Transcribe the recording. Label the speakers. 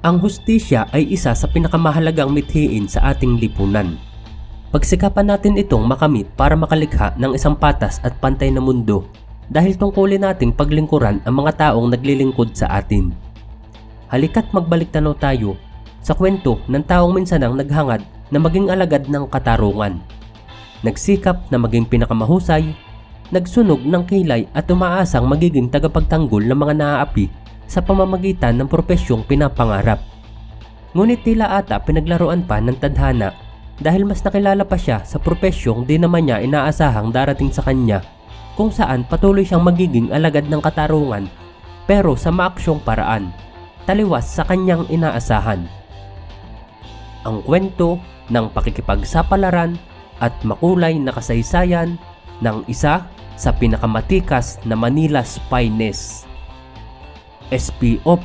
Speaker 1: Ang hustisya ay isa sa pinakamahalagang mithiin sa ating lipunan. Pagsikapan natin itong makamit para makalikha ng isang patas at pantay na mundo dahil tungkulin nating paglingkuran ang mga taong naglilingkod sa atin. Halika't magbalik tanaw tayo sa kwento ng taong minsanang naghangad na maging alagad ng katarungan. Nagsikap na maging pinakamahusay, nagsunog ng kilay at umaasang magiging tagapagtanggol ng mga naaapi sa pamamagitan ng profesyong pinapangarap. Ngunit tila ata pinaglaruan pa ng tadhana dahil mas nakilala pa siya sa profesyong di naman niya inaasahang darating sa kanya kung saan patuloy siyang magiging alagad ng katarungan pero sa maaksyong paraan, taliwas sa kanyang inaasahan. Ang kwento ng pakikipagsapalaran at makulay na kasaysayan ng isa sa pinakamatikas na Manila's finest. SPO